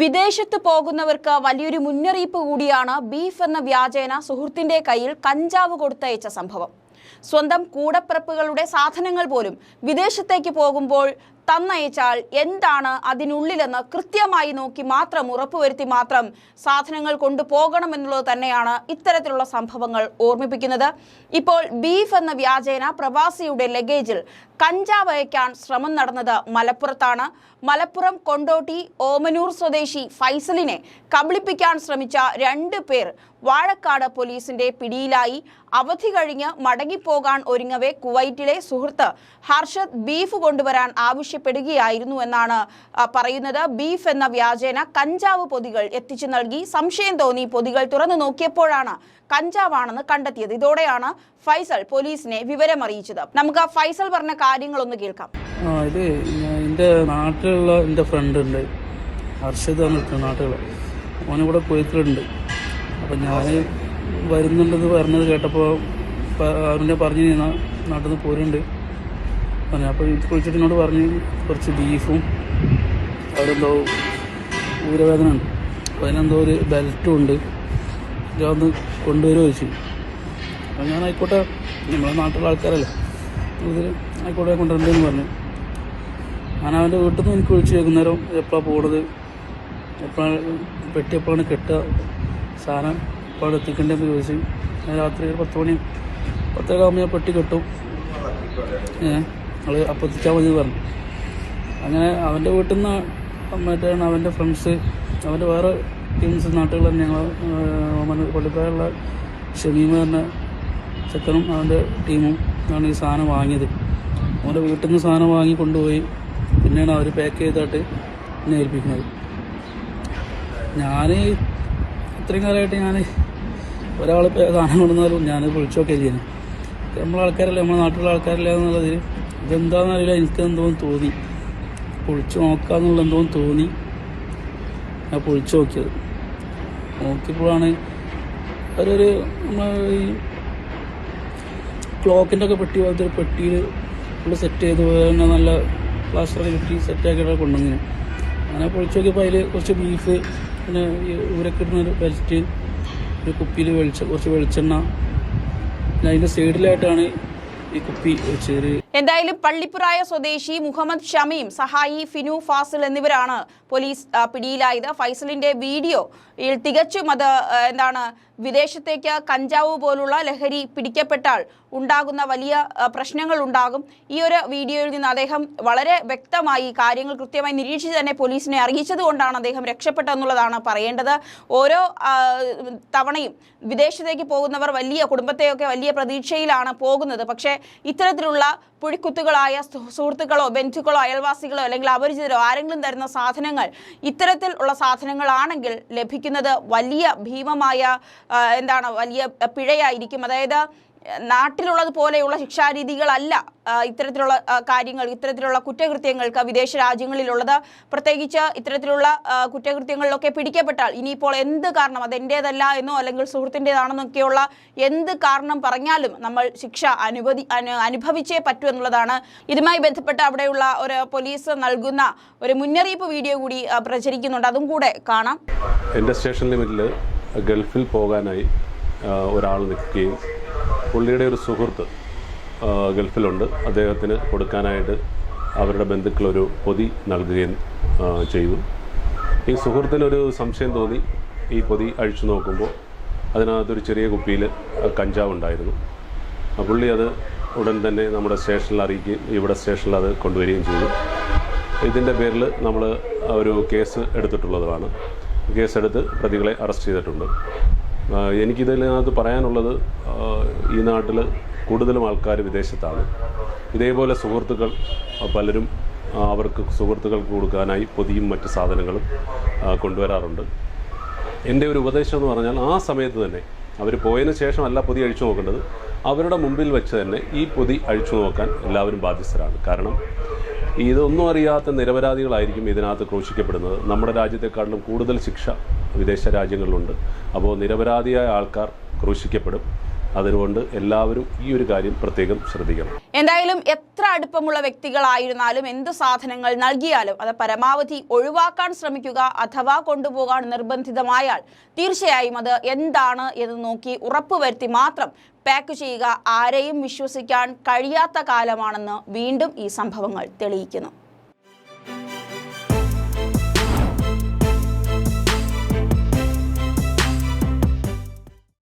വിദേശത്ത് പോകുന്നവർക്ക് വലിയൊരു മുന്നറിയിപ്പ് കൂടിയാണ് ബീഫ് എന്ന വ്യാജേന സുഹൃത്തിന്റെ കയ്യിൽ കഞ്ചാവ് കൊടുത്തയച്ച സംഭവം. സ്വന്തം കൂടപ്പിറപ്പുകളുടെ സാധനങ്ങൾ പോലും വിദേശത്തേക്ക് പോകുമ്പോൾ തന്നയച്ചാൽ എന്താണ് അതിനുള്ളിലെന്ന് കൃത്യമായി നോക്കി മാത്രം ഉറപ്പുവരുത്തി മാത്രം സാധനങ്ങൾ കൊണ്ടുപോകണമെന്നുള്ളത് തന്നെയാണ് ഇത്തരത്തിലുള്ള സംഭവങ്ങൾ ഓർമ്മിപ്പിക്കുന്നത്. ഇപ്പോൾ ബീഫ് എന്ന വ്യാജേന പ്രവാസിയുടെ ലഗേജിൽ കഞ്ചാവ് അയക്കാൻ ശ്രമം നടന്നത് മലപ്പുറത്താണ്. മലപ്പുറം കൊണ്ടോട്ടി ഓമനൂർ സ്വദേശി ഫൈസലിനെ കബളിപ്പിക്കാൻ ശ്രമിച്ച രണ്ട് പേർ വാഴക്കാട് പോലീസിന്റെ പിടിയിലായി. അവധി കഴിഞ്ഞ് മടങ്ങിപ്പോകാൻ ഒരുങ്ങവേ കുവൈറ്റിലെ സുഹൃത്ത്. ഹർഷദ് ബീഫ് കൊണ്ടുവരാൻ ആവശ്യപ്പെടുകയായിരുന്നു എന്നാണ് പറയുന്നത്. ബീഫ് എന്ന വ്യാജേന കഞ്ചാവ് പൊതികൾ എത്തിച്ചു നൽകി. സംശയം തോന്നി പൊതികൾ തുറന്നു നോക്കിയപ്പോഴാണ് കഞ്ചാവാണെന്ന് കണ്ടെത്തിയത്. ഇതോടെയാണ് ഫൈസൽ പോലീസിനെ വിവരമറിയിച്ചത്. നമുക്ക് ഫൈസൽ പറഞ്ഞ കാര്യങ്ങളൊന്ന് കേൾക്കാം. ഇത് എന്റെ നാട്ടിലുള്ള എന്റെ ഫ്രണ്ട് ഉണ്ട്. ഹർഷിത് എന്നിട്ട് നാട്ടിലുള്ള. ഓനിവിടെ കുവൈത്തിലുണ്ട് അപ്പം ഞാൻ വരുന്നുണ്ടെന്ന് പറഞ്ഞത് കേട്ടപ്പോൾ അവനെ പറഞ്ഞു നാട്ടിൽ നിന്ന് പോരുന്നുണ്ട്. പറഞ്ഞു. അപ്പോൾ ഇത് കുഴിച്ചിട്ടിനോട് പറഞ്ഞു കുറച്ച് ബീഫും അവരെന്തോ ഊരവേദന ഉണ്ട് അപ്പോൾ അതിനെന്തോ ഒരു ബെൽറ്റും ഉണ്ട്. ഒന്ന് കൊണ്ടുവരുമോ ചോദിച്ചു. അപ്പം ഞാൻ ആയിക്കോട്ടെ നമ്മളെ നാട്ടിലുള്ള ആൾക്കാരല്ലേ. ഇതിൽ ആയിക്കോട്ടെ കൊണ്ടുവരണ്ടെന്ന് പറഞ്ഞു. ഞാൻ അവന്റെ വീട്ടിൽ നിന്ന് എനിക്ക് വിളിച്ച് വൈകുന്നേരം എപ്പോഴാണ് പോണത്? എപ്പോഴാണ് പെട്ടി എപ്പോഴാണ് കെട്ടുക സാധനം എപ്പോഴാണ് എത്തിക്കേണ്ടതെന്ന് ചോദിച്ചു. രാത്രി ഒരു പത്ത് മണി പത്തര ആകുമ്പോൾ ഞാൻ പെട്ടി കെട്ടും. ഏ? അവൾ അപ്പത്തിച്ചാൽ മതി പറഞ്ഞു അങ്ങനെ അവന്റെ വീട്ടിൽ നിന്ന് മറ്റാണ് അവന്റെ ഫ്രണ്ട്സ് അവന്റെ വേറെ ടീംസ് നാട്ടുകൾ തന്നെ ഞങ്ങൾ പള്ളിപ്പായുള്ള ഷമീമ തന്നെ ചെക്കനും അവന്റെ ടീമും ആണ് ഈ സാധനം വാങ്ങിയത്. അവന്റെ വീട്ടിൽ നിന്ന് സാധനം വാങ്ങി കൊണ്ടുപോയി. പിന്നെയാണ് അവർ പാക്ക് ചെയ്തിട്ട് എന്നെ ഏൽപ്പിക്കുന്നത്. ഞാൻ ഇത്രയും കാലമായിട്ട് ഞാൻ ഒരാൾ സാധനം കൊണ്ടുവന്നാലും ഞാൻ വിളിച്ചൊക്കെ ചെയ്യുന്നത് നമ്മളെ ആൾക്കാരല്ലേ നമ്മളെ നാട്ടിലുള്ള ആൾക്കാരല്ലേ എന്നുള്ളതിൽ ഇതെന്താണെന്ന് അറിയില്ല എനിക്ക് എന്തോ തോന്നി. പൊളിച്ചു നോക്കാന്നുള്ള എന്തോ തോന്നി. ഞാൻ പൊളിച്ചു നോക്കിയത്. നോക്കിയപ്പോഴാണ് നമ്മൾ ഈ ക്ലോക്കിന്റെ ഒക്കെ പെട്ടി പോലത്തെ ഒരു പെട്ടിയിൽ ഫുള്ള് സെറ്റ് ചെയ്ത് തന്നെ നല്ല പ്ലാസ്റ്ററൊക്കെ കെട്ടി സെറ്റാക്കിയിട്ട് കൊണ്ടുവന്നിന് അങ്ങനെ പൊളിച്ചു നോക്കിയപ്പോൾ അതിൽ കുറച്ച് ബീഫ് പിന്നെ ഈ ഊരൊക്കെ ഇടുന്ന ഒരു ബെൽറ്റ് ഒരു കുപ്പിയിൽ വെളിച്ച കുറച്ച് വെളിച്ചെണ്ണ. പിന്നെ അതിന്റെ സൈഡിലായിട്ടാണ് ഈ കുപ്പി വെച്ചത്. എന്തായാലും പള്ളിപ്പുറായ സ്വദേശി മുഹമ്മദ് ഷമീം സഹായി ഫിനു ഫാസിൽ എന്നിവരാണ് പോലീസ് പിടിയിലായത്. ഫൈസലിന്റെ വീഡിയോ യിൽ തികച്ചും അത് എന്താണ് വിദേശത്തേക്ക് കഞ്ചാവ് പോലുള്ള ലഹരി പിടിക്കപ്പെട്ടാൽ ഉണ്ടാകുന്ന വലിയ പ്രശ്നങ്ങൾ ഉണ്ടാകും. ഈ ഒരു വീഡിയോയിൽ നിന്ന് അദ്ദേഹം വളരെ വ്യക്തമായി കാര്യങ്ങൾ കൃത്യമായി നിരീക്ഷിച്ച് തന്നെ പോലീസിനെ അറിയിച്ചതുകൊണ്ടാണ് അദ്ദേഹം രക്ഷപ്പെട്ടതെന്നുള്ളതാണ് പറയേണ്ടത്. ഓരോ തവണയും വിദേശത്തേക്ക് പോകുന്നവർ വലിയ കുടുംബത്തെയൊക്കെ വലിയ പ്രതീക്ഷയിലാണ് പോകുന്നത്. പക്ഷേ ഇത്തരത്തിലുള്ള പുഴിക്കുത്തുകളായ സുഹൃത്തുക്കളോ ബന്ധുക്കളോ അയൽവാസികളോ അല്ലെങ്കിൽ അപരിചിതരോ ആരെങ്കിലും തരുന്ന സാധനങ്ങൾ ഇത്തരത്തിൽ ഉള്ള സാധനങ്ങളാണെങ്കിൽ ലഭിക്കുന്നത് വലിയ ഭീമമായ എന്താണ് വലിയ പിഴയായിരിക്കും. അതായത് നാട്ടിലുള്ളത് പോലെയുള്ള ശിക്ഷാരീതികളല്ല ഇത്തരത്തിലുള്ള കാര്യങ്ങൾ ഇത്തരത്തിലുള്ള കുറ്റകൃത്യങ്ങൾക്ക് വിദേശ രാജ്യങ്ങളിലുള്ളത് പ്രത്യേകിച്ച് ഇത്തരത്തിലുള്ള കുറ്റകൃത്യങ്ങളിലൊക്കെ പിടിക്കപ്പെട്ടാൽ ഇനിയിപ്പോൾ എന്ത് കാരണം അത് എന്റേതല്ല എന്നോ അല്ലെങ്കിൽ സുഹൃത്തിന്റെതാണെന്നൊക്കെയുള്ള എന്ത് കാരണം പറഞ്ഞാലും നമ്മൾ ശിക്ഷ അനുവദി അനു അനുഭവിച്ചേ പറ്റൂ എന്നുള്ളതാണ്. ഇതുമായി ബന്ധപ്പെട്ട് അവിടെയുള്ള ഒരു പോലീസ് നൽകുന്ന ഒരു മുന്നറിയിപ്പ് വീഡിയോ കൂടി പ്രചരിക്കുന്നുണ്ട്. അതും കൂടെ കാണാം. എന്റെ സ്റ്റേഷൻ ലിമിറ്റിൽ ഗൾഫിൽ പോകാനായി ഒരാൾ നിൽക്കുകയും പുള്ളിയുടെ ഒരു സുഹൃത്ത് ഗൾഫിലുണ്ട്. അദ്ദേഹത്തിന് കൊടുക്കാനായിട്ട് അവരുടെ ബന്ധുക്കളൊരു പൊതി നൽകുകയും ചെയ്തു. ഈ സുഹൃത്തിനൊരു സംശയം തോന്നി. ഈ പൊതി അഴിച്ചു നോക്കുമ്പോൾ അതിനകത്തൊരു ചെറിയ കുപ്പിയിൽ കഞ്ചാവ് ഉണ്ടായിരുന്നു. പുള്ളി അത് ഉടൻ തന്നെ നമ്മുടെ സ്റ്റേഷനിൽ അറിയിക്കുകയും ഇവിടെ സ്റ്റേഷനിൽ അത് കൊണ്ടുവരികയും ചെയ്തു. ഇതിന്റെ പേരിൽ നമ്മൾ ഒരു കേസ് എടുത്തിട്ടുള്ളതാണ് കേസെടുത്ത് പ്രതികളെ അറസ്റ്റ് ചെയ്തിട്ടുണ്ട്. എനിക്കിതിനകത്ത് പറയാനുള്ളത് ഈ നാട്ടിൽ കൂടുതലും ആൾക്കാർ വിദേശത്താണ്. ഇതേപോലെ സുഹൃത്തുക്കൾ പലരും അവർക്ക് സുഹൃത്തുക്കൾക്ക് കൊടുക്കാനായി പൊതിയും മറ്റ് സാധനങ്ങളും കൊണ്ടുവരാറുണ്ട്. എന്റെ ഒരു ഉപദേശം എന്ന് പറഞ്ഞാൽ ആ സമയത്ത് തന്നെ അവർ പോയതിന് ശേഷമല്ല പൊതി അഴിച്ചു നോക്കേണ്ടത്. അവരുടെ മുമ്പിൽ വെച്ച് തന്നെ ഈ പൊതി അഴിച്ചു നോക്കാൻ എല്ലാവരും ബാധ്യസ്ഥരാണ്. കാരണം ഇതൊന്നും അറിയാത്ത നിരപരാധികളായിരിക്കും ഇതിനകത്ത് ക്രൂശിക്കപ്പെടുന്നത്. നമ്മുടെ രാജ്യത്തെക്കാട്ടിലും കൂടുതൽ ശിക്ഷ വിദേശ രാജ്യങ്ങളിലുണ്ട്. അപ്പോൾ നിരപരാധിയായ ആൾക്കാർ ക്രൂശിക്കപ്പെടും. അതുകൊണ്ട് എല്ലാവരും ഈ ഒരു കാര്യം പ്രത്യേകം ശ്രദ്ധിക്കണം. എന്തായാലും എത്ര അടുപ്പമുള്ള വ്യക്തികളായിരുന്നാലും എന്ത് സാധനങ്ങൾ നൽകിയാലും അത് പരമാവധി ഒഴിവാക്കാൻ ശ്രമിക്കുക അഥവാ കൊണ്ടുപോകാൻ നിർബന്ധിതമായാൽ തീർച്ചയായും അത് എന്താണ് എന്ന് നോക്കി ഉറപ്പുവരുത്തി മാത്രം പാക്ക് ചെയ്യുക ആരെയും വിശ്വസിക്കാൻ കഴിയാത്ത കാലമാണെന്ന് വീണ്ടും ഈ സംഭവങ്ങൾ തെളിയിക്കുന്നു.